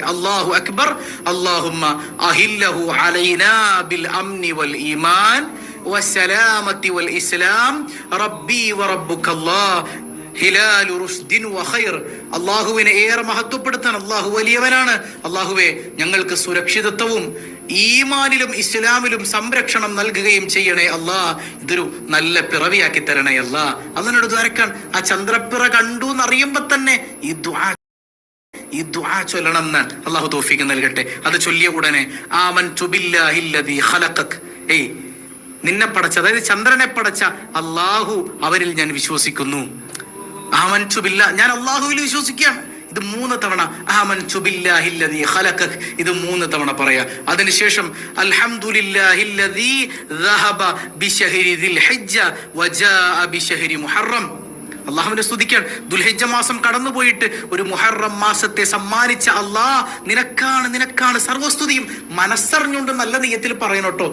അള്ളാഹു അക്ബർ അള്ളാഹുമ്മ അഹില്ലഹു അലൈനാ ബിൽ അംനി വൽ ഈമാൻ റബ്ബി വറബ്ബുക്കല്ലാഹ് ഹിലാലു റുഷ്ദിൻ വഖൈർ അള്ളാഹുവിനെ ഏറെ മഹത്വപ്പെടുത്താൻ അള്ളാഹു വലിയവനാണ്. അള്ളാഹുവെ ഞങ്ങൾക്ക് സുരക്ഷിതത്വവും ഈമാനിലും ഇസ്ലാമിലും സംരക്ഷണം നൽകുകയും ചെയ്യണേ അല്ലാ. ഇതൊരു നല്ല പിറവിയാക്കി തരണേ അല്ലാ. അതിനോട് ദ്വാരക്കാൻ ആ ചന്ദ്രപ്പിറ കണ്ടു എന്നറിയുമ്പോ തന്നെ ഈ ദ്വാ ഈ ദുആ ചൊല്ലണം എന്ന് അള്ളാഹു തോഫിക്ക് നൽകട്ടെ. അത് ചൊല്ലിയ ഉടനെ ആമൻ തുബില്ലാഹില്ലതി ഖലഖക്. ഏയ് നിന്നെ പടച്ച അതായത് ചന്ദ്രനെ പടച്ച അള്ളാഹു അവരിൽ ഞാൻ വിശ്വസിക്കുന്നു. ആമൻ ചുബില്ല ഞാൻ അള്ളാഹുവിൽ വിശ്വസിക്കുക. ഇത് മൂന്ന് തവണ ആമൻ തുബില്ലാഹില്ലതി ഖലഖക്. ഇത് മൂന്ന് തവണ പറയാ. അതിനുശേഷം അൽഹംദുലില്ലാഹില്ലതി ദഹബ ബിശഹരി ദിൽ ഹജ്ജ വജാ ബിശഹരി മുഹറം. അള്ളാഹുവിനെ സ്തുതിക്കാൻ ദുൽഹിജ മാസം കടന്നുപോയിട്ട് ഒരു മുഹറം മാസത്തെ സമ്മാനിച്ച അള്ളാഹ് നിനക്കാണ് നിനക്കാണ് സർവസ്തുതിയും മനസ്സറിഞ്ഞുകൊണ്ട് നല്ല നീയത്തിൽ പറയണോട്ടോ.